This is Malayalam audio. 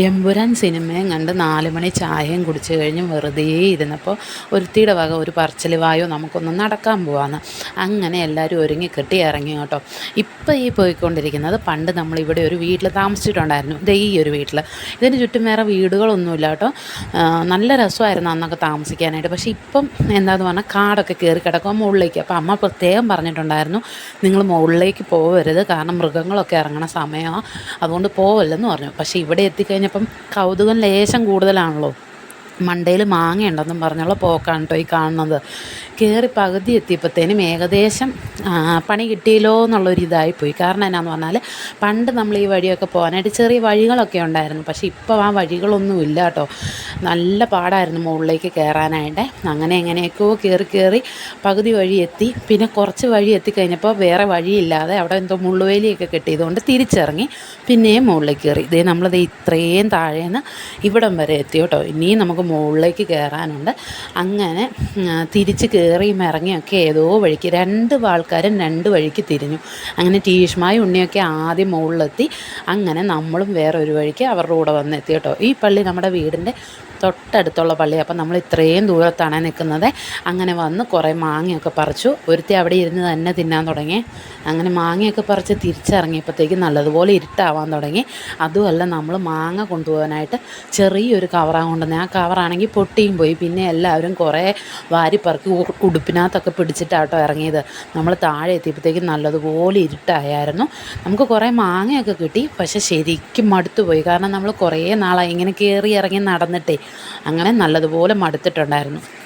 എമ്പുരാൻ സിനിമയും കണ്ട് നാല് മണി ചായയും കുടിച്ച് കഴിഞ്ഞ് വെറുതെ ഇരുന്നപ്പോൾ ഒരുത്തിയുടെ വക ഒരു പറച്ചിൽ വായോ നമുക്കൊന്ന് നടക്കാൻ പോവാന്ന്. അങ്ങനെ എല്ലാവരും ഒരുങ്ങി കെട്ടി ഇറങ്ങി കേട്ടോ. ഇപ്പം ഈ പോയിക്കൊണ്ടിരിക്കുന്നത് പണ്ട് നമ്മളിവിടെ ഒരു വീട്ടിൽ താമസിച്ചിട്ടുണ്ടായിരുന്നു. ദേ ഈ ഒരു വീട്ടിൽ. ഇതിന് ചുറ്റും വേറെ വീടുകളൊന്നുമില്ല കേട്ടോ. നല്ല രസമായിരുന്നു അന്നൊക്കെ താമസിക്കാനായിട്ട്. പക്ഷേ ഇപ്പം എന്താന്ന് പറഞ്ഞാൽ കാടൊക്കെ കയറി കിടക്കുമ്പോൾ മുകളിലേക്ക്. അപ്പോൾ അമ്മ പ്രത്യേകം പറഞ്ഞിട്ടുണ്ടായിരുന്നു നിങ്ങൾ മുകളിലേക്ക് പോകരുത് കാരണം മൃഗങ്ങളൊക്കെ ഇറങ്ങണ സമയമാണ് അതുകൊണ്ട് പോവല്ലെന്ന് പറഞ്ഞു. പക്ഷേ ഇവിടെ എത്തിക്കഴിഞ്ഞപ്പം കൗതുകം ലേശം കൂടുതലാണല്ലോ. മണ്ടയിൽ മാങ്ങ ഉണ്ടെന്നും പറഞ്ഞുള്ള പോക്കാണ് കേട്ടോ ഈ കാണുന്നത്. കയറി പകുതി എത്തിയപ്പോഴത്തേനും ഏകദേശം പണി കിട്ടിയല്ലോ എന്നുള്ളൊരിതായിപ്പോയി കാരണം എന്നാന്ന് പറഞ്ഞാൽ പണ്ട് നമ്മൾ ഈ വഴിയൊക്കെ പോകാനായിട്ട് ചെറിയ വഴികളൊക്കെ ഉണ്ടായിരുന്നു. പക്ഷേ ഇപ്പോൾ ആ വഴികളൊന്നും ഇല്ല കേട്ടോ നല്ല പാടായിരുന്നു മുകളിലേക്ക് കയറാനായിട്ട് അങ്ങനെ എങ്ങനെയൊക്കെയോ കയറി കയറി പകുതി വഴി എത്തി. പിന്നെ കുറച്ച് വഴി എത്തിക്കഴിഞ്ഞപ്പോൾ വേറെ വഴിയില്ലാതെ അവിടെ എന്തോ മുള്ളുവേലിയൊക്കെ കിട്ടിയതുകൊണ്ട് തിരിച്ചിറങ്ങി പിന്നെയും മുകളിലേക്ക് കയറി ഇതേ നമ്മളിത് ഇത്രയും താഴേന്ന് ഇവിടം വരെ എത്തി കേട്ടോ ഇനിയും നമുക്ക് മുകളിലേക്ക് കയറാനുണ്ട് അങ്ങനെ തിരിച്ച് കയറിയും ഇറങ്ങിയൊക്കെ ഏതോ വഴിക്ക് രണ്ട് ആൾക്കാരും രണ്ട് വഴിക്ക് തിരിഞ്ഞു. അങ്ങനെ ടീഷ്മായി ഉണ്ണിയൊക്കെ ആദ്യം മുകളിലെത്തി. അങ്ങനെ നമ്മളും വേറൊരു വഴിക്ക് അവരുടെ കൂടെ വന്നെത്തി കേട്ടോ. ഈ പള്ളി നമ്മുടെ വീടിന്റെ തൊട്ടടുത്തുള്ള പള്ളി. അപ്പം നമ്മൾ ഇത്രയും ദൂരത്താണ് നിൽക്കുന്നത്. അങ്ങനെ വന്ന് കുറേ മാങ്ങയൊക്കെ പറിച്ചു. ഒരുത്തി അവിടെ ഇരുന്ന് തന്നെ തിന്നാൻ തുടങ്ങി. അങ്ങനെ മാങ്ങയൊക്കെ പറിച്ച് തിരിച്ചിറങ്ങിയപ്പോഴത്തേക്ക് നല്ലതുപോലെ ഇരുട്ടാവാൻ തുടങ്ങി. അതുമല്ല നമ്മൾ മാങ്ങ കൊണ്ടുപോകാനായിട്ട് ചെറിയൊരു കവറാണ് കൊണ്ടുവന്നത്. ആ കവറാണെങ്കിൽ പൊട്ടിയും പോയി. പിന്നെ എല്ലാവരും കുറേ വാരിപ്പറക്കി പറക്കി ഉടുപ്പിനകത്തൊക്കെ പിടിച്ചിട്ടാട്ടോ ഇറങ്ങിയത്. നമ്മൾ താഴെ എത്തിയപ്പോഴത്തേക്കും നല്ലതുപോലെ ഇരുട്ടായായിരുന്നു. നമുക്ക് കുറേ മാങ്ങയൊക്കെ കിട്ടി. പക്ഷെ ശരിക്കും മടുത്തുപോയി. കാരണം നമ്മൾ കുറേ നാളായി ഇങ്ങനെ കയറി ഇറങ്ങി നടന്നിട്ടേ അങ്ങനെ നല്ലതുപോലെ മടുത്തിട്ടുണ്ടായിരുന്നു.